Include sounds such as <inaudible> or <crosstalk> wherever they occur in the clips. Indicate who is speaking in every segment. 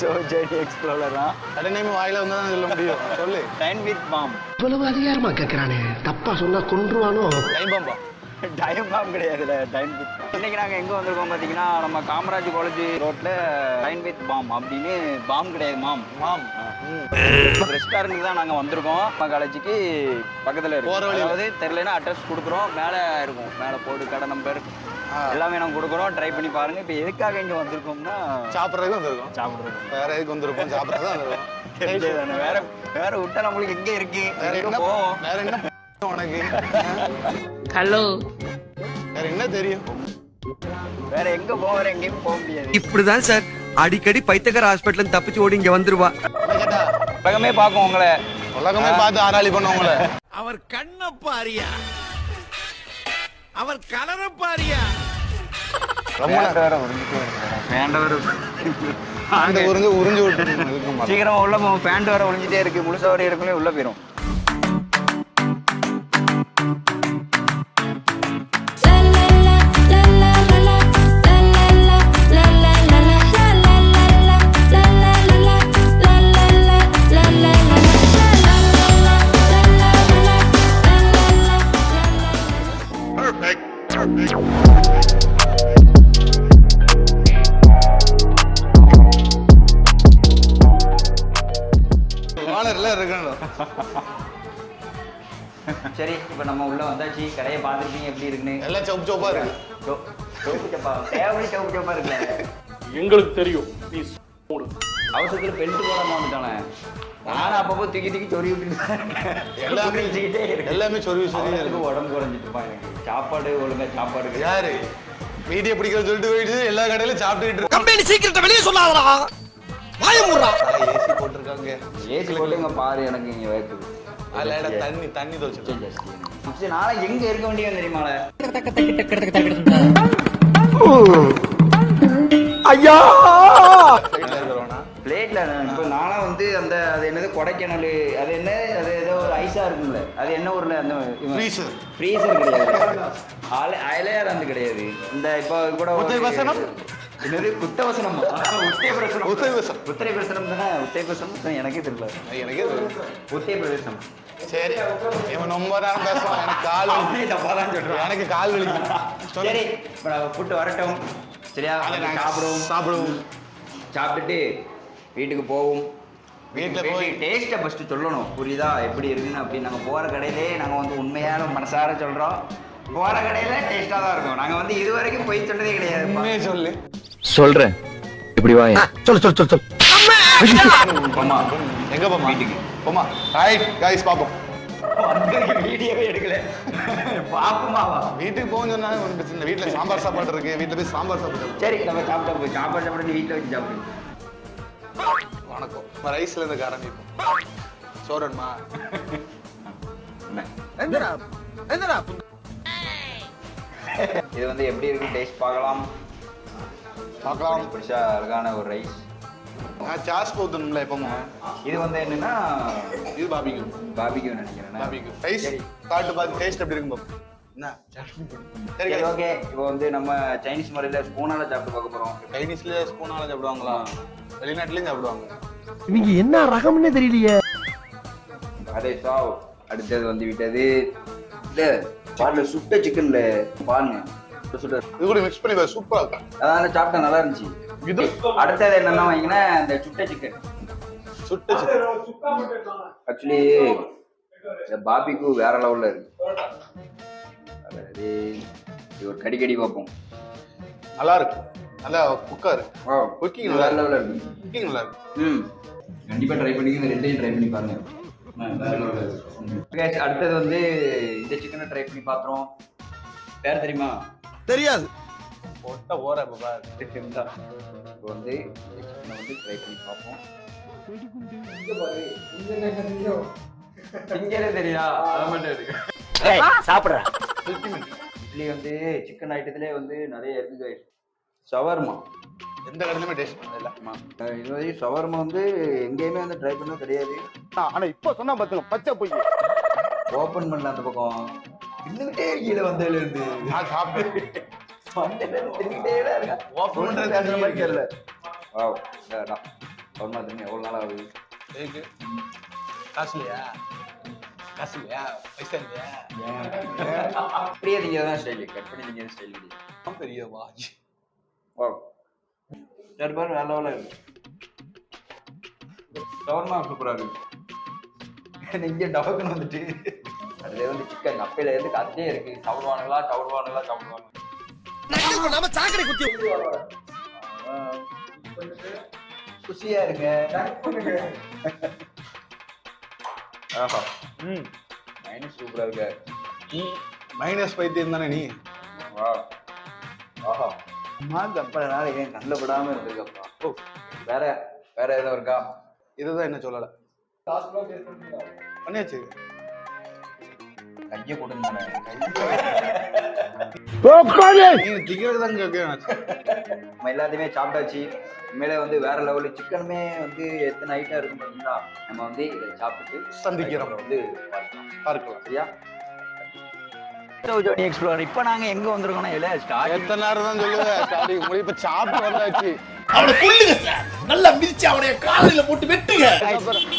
Speaker 1: So JD explorer தான்.
Speaker 2: உடனே வாயில வந்து தான் சொல்ல முடியும். சொல்லு.
Speaker 1: டைன் வித் பாம்
Speaker 3: இவ்வளவு அதிகாரமா கேக்குறானே. தப்பா சொன்னா கொன்றுவானோ?
Speaker 2: டைம் பாம்பா
Speaker 1: டைம் பாம் கிடையாதுல டைன் வித் இன்னைக்கு நாங்கள் எங்கே வந்திருக்கோம் பார்த்தீங்கன்னா நம்ம காமராஜ் காலேஜ் ரோட்டில் டைன் வித் பாம் அப்படின்னு பாம் கிடையாது மாம்
Speaker 2: மாம்
Speaker 1: ரெஸ்டாரண்ட்டுக்கு தான் நாங்கள் வந்திருக்கோம். நம்ம காலேஜுக்கு பக்கத்தில் இருக்கும். அதாவது தெரியலனா அட்ரஸ் கொடுக்குறோம். மேலே இருக்கும். மேலே போர்டு கடை நம்பர். எல்லாமே நாங்கள் கொடுக்குறோம். ட்ரை பண்ணி பாருங்கள் இப்போ எதுக்காக இங்கே வந்திருக்கோம்னா
Speaker 2: சாப்பிட்றதுக்கு வந்திருக்கோம்.
Speaker 1: சாப்பிட்றது
Speaker 2: வேற எதுக்கு வந்திருப்போம் சாப்பிட்றது வந்திருக்கோம்.
Speaker 1: தெரிஞ்சதானே. <laughs> வேற வேற விட்டா நம்மளுக்கு எங்க இருக்கு?
Speaker 2: வேற என்ன
Speaker 1: போவோம்?
Speaker 2: வேற என்ன <laughs> உனக்கு?
Speaker 4: ஹலோ.
Speaker 2: வேற என்ன தெரியும்?
Speaker 1: வேற எங்க வேற எங்கேயும் போக முடியாது.
Speaker 5: இப்படிதான் சார். அடிக்கடி பைத்தகர் ஹாஸ்பிட்டல் தப்பிச்சு ஓடி இங்க வந்துருவா.
Speaker 1: உலகமே பார்க்கும் உங்களை.
Speaker 2: உலகமே பார்த்து ஆராளி பண்ணவங்கள
Speaker 6: அவர் கண்ண பாரியா? அவர் கலர பாரியா.
Speaker 2: ரொம்ப நேரம்
Speaker 1: வேண்டவர்
Speaker 2: அந்த உறிஞ்சு உறிஞ்சு விட்டு
Speaker 1: சீக்கிரமா உள்ள பேண்ட் வர ஒளிஞ்சிட்டே இருக்கு. முழுசா வரை இருக்குள்ளே உள்ள போயிரும். சரி இப்போ நம்ம உள்ள வந்தாச்சு. கடையை பார்த்துருக்கீங்க எப்படி இருக்குன்னு.
Speaker 2: எல்லாம் சவுப்பு சவுப்பா இருக்கு.
Speaker 1: சோ- சோப்பு ஃபேவரட் சோப்பு சப்பா இருக்குல்ல.
Speaker 7: எங்களுக்கு தெரியும். நீ மூடு
Speaker 1: அவசரத்துல பெல்ட் போடாம வந்துட்டானே. நானும் அப்பப்போ தூக்கி தூக்கி சொறி விட்டுட்டு
Speaker 2: எல்லாமே
Speaker 1: வச்சுக்கிட்டே
Speaker 2: எல்லாமே சொருவி
Speaker 1: அவனுக்கு
Speaker 2: இருக்கு
Speaker 1: உடம்பு குறைஞ்சிட்டுப்பான் எனக்கு. சாப்பாடு ஒழுங்கா சாப்பாடு.
Speaker 2: யாரு? வீடியோ பிடிக்கிறது சொல்லிட்டு போயிட்டு எல்லா கடையிலும் சாப்பிட்டுட்டு
Speaker 6: கம்பெனி சீக்கிரத்தை வெளியே சொல்லாதடா. வாய மூடுறா.
Speaker 2: ஏசி போட்டிருக்காங்க.
Speaker 1: ஏசி போட்டு இங்க பாரு எனக்கு இங்க வேக்குது
Speaker 2: அதுல தண்ணி தண்ணி
Speaker 1: நாளை எங்க இருக்க வேண்டியது தெரியுமால பிளேட்ல இப்போ நானா வந்து அந்த அது என்னது கொடைக்கானல் அது என்ன அது ஏதோ ஒரு ஐஸா இருக்கும்ல. அது என்ன ஊர்ல அந்த
Speaker 2: Freezer.
Speaker 1: ஃப்ரீசர் கிடையாது. அல- அயலையார் அந்த கிடையாது. இந்த இப்போ கூட? என்னது குத்த வசனம் உத்தய பிரசனம்
Speaker 2: உத்தர வசனம்.
Speaker 1: உத்தர பிரசனம் தானே? உத்தய பிரசனம் எனக்கே தெரியல.
Speaker 2: எனக்கே தெரியும்.
Speaker 1: உத்தய பிரதேசம்
Speaker 2: சரி. இவன் ரொம்ப நேரம் பேசுவான். எனக்கு கால் வலி.
Speaker 1: அவனே தப்பா தான் சொல்றான்.
Speaker 2: எனக்கு கால் சொல்லு.
Speaker 1: சரி ஃபுட்டு வரட்டும். சரியா? சாப்பிடுவோம்.
Speaker 2: சாப்பிடுவோம்.
Speaker 1: சாப்பிட்டுட்டு வீட்டுக்கு போவோம்.
Speaker 2: வீட்டுல போய்
Speaker 1: டேஸ்ட்டை ஃபஸ்ட்டு சொல்லணும். புரியுதா? எப்படி இருக்குன்னு அப்படி நாங்கள் போகிற கடையிலே நாங்கள் வந்து உண்மையான மனசார சொல்கிறோம் போகிற கடையில் டேஸ்ட்டாக தான் இருக்கும். நாங்கள் வந்து இது வரைக்கும் போய் சொன்னதே கிடையாது
Speaker 2: சொல்லு.
Speaker 5: சொல்றேன். இப்படி வாங்க
Speaker 3: சொல்லு சொல்லு சொல்லு சொல்லு.
Speaker 1: போமா
Speaker 2: எங்க போமா
Speaker 1: வீட்டுக்கு.
Speaker 2: போமா ரைட் கைஸ் பாப்போம்.
Speaker 1: வீடியோவே எடுக்கல. பாப்பமாவா
Speaker 2: வீட்டுக்கு போக சொன்னாலும் ஒன்றும் பிரச்சனை இல்லை. வீட்டில் சாம்பார் சாப்பாடு இருக்கு. வீட்டில் போய் சாம்பார் சாப்பிட்டு
Speaker 1: சரி நம்ம சாப்பிட்டா போய் சாப்பாடு சாப்பிட்டு வீட்டில் வச்சு சாப்பிடுங்க
Speaker 2: வணக்கம். ரைஸ்ல இருந்து ஆரம்பிப்போம். சோரன்மா.
Speaker 1: இது வந்து எப்படி இருக்கு டேஸ்ட் பார்க்கலாம்.
Speaker 2: பார்க்கலாம்.
Speaker 1: பெருசா அழகான ஒரு ரைஸ்.
Speaker 2: நான் சாஸ் போத்தணும்ல எப்பவுமே.
Speaker 1: இது வந்து என்னன்னா
Speaker 2: இது பாபிக்கு
Speaker 1: பாபிக்கு நினைக்கிறேன்.
Speaker 2: பாபிக்கு ரைஸ் சாப்பிட்டு பார்த்து டேஸ்ட் எப்படி இருக்கும் சரி guys.
Speaker 1: ஓகே இப்போ வந்து நம்ம சைனீஸ் முறையில் ஸ்பூனால சாப்பிட்டு பார்க்க போறோம்.
Speaker 2: சைனீஸ்ல ஸ்பூனால சாப்பிடுவாங்களா? வெளிநாட்டுலயும் சாப்பிடுவாங்க.
Speaker 3: இவங்க என்ன ரகம்னே தெரியலையே.
Speaker 1: அதே சாவ். அடுத்தது வந்து விட்டது. இல்ல பால்ல சுட்ட சிக்கன்ல பாருங்க.
Speaker 2: இது கூட மிக்ஸ் பண்ணி சூப்பரா இருக்கும்
Speaker 1: அதான் சாப்பிட்டா நல்லா இருந்துச்சு.
Speaker 2: இது?
Speaker 1: அடுத்தது என்னன்னா வைங்கன்னா இந்த சுட்ட சிக்கன்
Speaker 2: சுட்டு chicken.
Speaker 1: ஆக்சுவலி இந்த பாபிக்கு வேற லெவல்ல இருக்கு. அதாவது இது ஒரு கடி கடி பார்ப்போம்.
Speaker 2: நல்லா இருக்கு. நல்லா குக்கா இருக்கு.
Speaker 1: இது
Speaker 2: நல்லா
Speaker 1: வேற லெவல்ல இருக்கு.
Speaker 2: குக்கிங் நல்லா இருக்கு.
Speaker 1: ம். கண்டிப்பா ட்ரை பண்ணி இந்த ரெண்டையும் ட்ரை பண்ணி பாருங்க. அடுத்தது வந்து இந்த சிக்கனை ட்ரை பண்ணி பார்த்தோம் பேர் தெரியுமா?
Speaker 6: தெரியாது.
Speaker 2: ஒட்ட ஓர இப்ப
Speaker 1: வந்து வந்து ட்ரை பண்ணி பார்ப்போம்.
Speaker 3: சாப்பிடுறேன்
Speaker 1: இட்லி வந்து சிக்கன் ஐட்டத்திலே வந்து நிறைய இருக்கு guys. ஷவர்மா
Speaker 2: எந்த கடையிலுமே டேஸ்ட் பண்ணல
Speaker 1: இது மாதிரி ஷவர்மா வந்து எங்கேயுமே வந்து ட்ரை பண்ண கிடையாது.
Speaker 7: ஆனா இப்ப சொன்னா பாத்துங்க பச்சை பொய்
Speaker 1: ஓபன் பண்ணல அந்த பக்கம். இன்னுகிட்டே கீழே வந்ததுல இருந்து
Speaker 2: நான் சாப்பிட்டேன்.
Speaker 1: தெரியல. சவுர்மா தின்னு எவ்வளோ நாள் ஆகுது?
Speaker 2: எதுக்கு? காசு இல்லையா? காசு இல்லையா? பைசா இல்லையா?
Speaker 1: அப்படியே திங்க தான் ஸ்டைலு. கட் பண்ணி திங்க ஸ்டைல். கிடையாது
Speaker 2: பெரிய வா
Speaker 1: வாவ் சரி பாரு வேற லெவலில் இருக்கு. சவர்மா சூப்பராக இருக்கு. இங்கே டபக்குன்னு வந்துட்டு. அதுல வந்து சிக்கன் அப்பையில இருந்து கத்தே இருக்கு. சாப்பிடுவானுங்களா சாப்பிடுவானுங்களா சாப்பிடுவானுங்களா
Speaker 6: நம்ம சாக்கடை குத்தி
Speaker 1: குஷியா இருங்க. ஆஹா.
Speaker 2: ம்.
Speaker 1: மைனஸ் சூப்பரா இருக்கு.
Speaker 2: மைனஸ் பைத்தியம் தானே நீ?
Speaker 1: வா. ஆஹா. அம்மா கப்பல நாள் ஏன் கண்ணில் படாம இருந்திருக்கப்பா. ஓ வேற வேற எதுவும் இருக்கா?
Speaker 2: இதுதான் என்ன சொல்லல. பண்ணியாச்சு.
Speaker 1: கையை கொடுங்க நம்ம எல்லாத்தையுமே சாப்பிட்டாச்சு. உண்மையிலே வந்து வேற லெவலு சிக்கனுமே வந்து எத்தனை ஐட்டம் இருக்கும் பார்த்தீங்களா நம்ம வந்து இதை சாப்பிட்டுட்டு
Speaker 2: சந்திக்கிறோம்.
Speaker 1: வந்து பார்க்கலாம்.
Speaker 2: பார்க்கலாம்.
Speaker 1: சரியா? ஜோனி எக்ஸ்ப்ளோர் இப்போ நாங்க எங்க வந்திருக்கோம்னா இல்ல
Speaker 2: எத்தனை நேரம் தான் சொல்லுவேன் <laughs> இப்ப சாப்பிட்டு வந்தாச்சு.
Speaker 6: அவனை கொல்லுங்க சார் நல்லா மிதிச்சு அவனைய காலையில போட்டு வெட்டுங்க.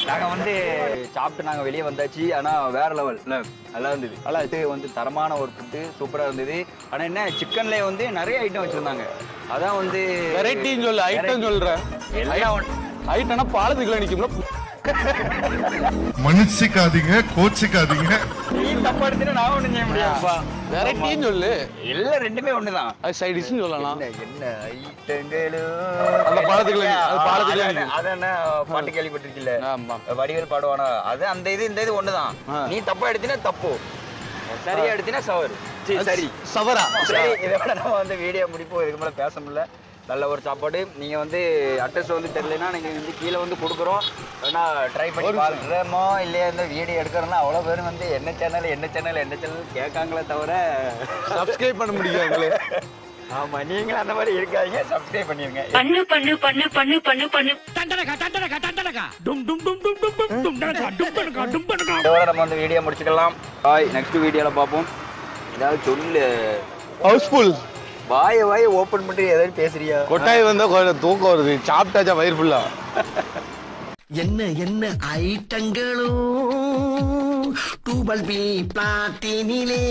Speaker 1: நாங்க வந்து சாப்பிட்டு நாங்க வெளியே வந்தாச்சு. ஆனா வேற லெவல் நல்லா இருந்தது. நல்லா இது வந்து தரமான ஒரு ஃபுட்டு சூப்பரா இருந்தது. ஆனா என்ன சிக்கன்ல வந்து நிறைய ஐட்டம் வச்சிருந்தாங்க. அதான் வந்து
Speaker 2: வெரைட்டின்னு சொல்லு ஐட்டம் சொல்றேன்.
Speaker 1: எல்லாம்.
Speaker 2: ஐட்டம்னா பாலத்துக்குள்ள நிக்கும்ல.
Speaker 8: மன்னிச்சுக்காதீங்க கோச்சிக்காதீங்க.
Speaker 1: நீ தப்பா எடுத்துட்டு நான் ஒண்ணு செய்ய முடியாதுப்பா
Speaker 2: வெரைட்டின்னு சொல்லு.
Speaker 1: எல்லாம் ரெண்டுமே ஒண்ணுதான்.
Speaker 2: அது சைட் டிஷ்னு சொல்லலாம்.
Speaker 1: என்ன
Speaker 2: அந்த பாலத்துக்குள்ள நீ- அது பாலத்துக்குள்ள
Speaker 1: அதான் பாட்டு கேள்விப்பட்டிருக்கீல்ல வடிவேல் பாடுவானா? அது அந்த இது இந்த இது ஒண்ணுதான். நீ தப்பா எடுத்தினா தப்பு. சரியா எடுத்தினா சவறு. சரி
Speaker 2: சவரா
Speaker 1: சரி இதை விட நம்ம வந்து வீடியோ முடிப்போம். இதுக்கு மேலே பேச முடியல. நல்ல ஒரு சாப்பாடு. நீங்க வந்து அட்ரஸ் வந்து தெரியலனா நீங்க வந்து கீழே வந்து கொடுக்குறோம். வேணா ட்ரை பண்ணி பாருறோமோ இல்லையா இந்த வீடியோ எடுக்கிறோம்னா அவ்வளோ பேர் வந்து என்ன சேனல் என்ன சேனல் என்ன சேனல் கேட்காங்களே தவிர
Speaker 2: சப்ஸ்கிரைப் பண்ண முடியாது <laughs>
Speaker 1: ஆமா நீங்களும் அந்த மாதிரி இருக்காதீங்க. சப்ஸ்கிரைப் பண்ணிருங்க
Speaker 4: பண்ணு பண்ணு பண்ணு பண்ணு பண்ணு பண்ணு.
Speaker 6: டண்டனக்கா டண்டனக்கா டண்டனக்கா டும் டும் டும் டும் டும் டும் டும். டனக்கா டும் டனக்கா டும் டனக்கா
Speaker 1: இதோட நம்ம வந்து வீடியோ முடிச்சுக்கலாம். பாய் நெக்ஸ்ட் வீடியோல பார்ப்போம். ஏதாவது சொல்லு.
Speaker 2: ஹவுஸ்ஃபுல்
Speaker 1: வாய வாய ஓபன் பண்ணி ஏதாவது பேசுறியா?
Speaker 2: கொட்டாய் வந்தா கொஞ்சம் தூக்கம் வருது. சாப்பிட்டாச்சா வயிறு ஃபுல்லா
Speaker 3: என்ன என்ன ஐட்டங்களோ டூபல் பி பிளாட்டினிலே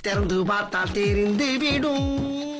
Speaker 3: திறந்து பார்த்தால் தெரிந்து விடும்.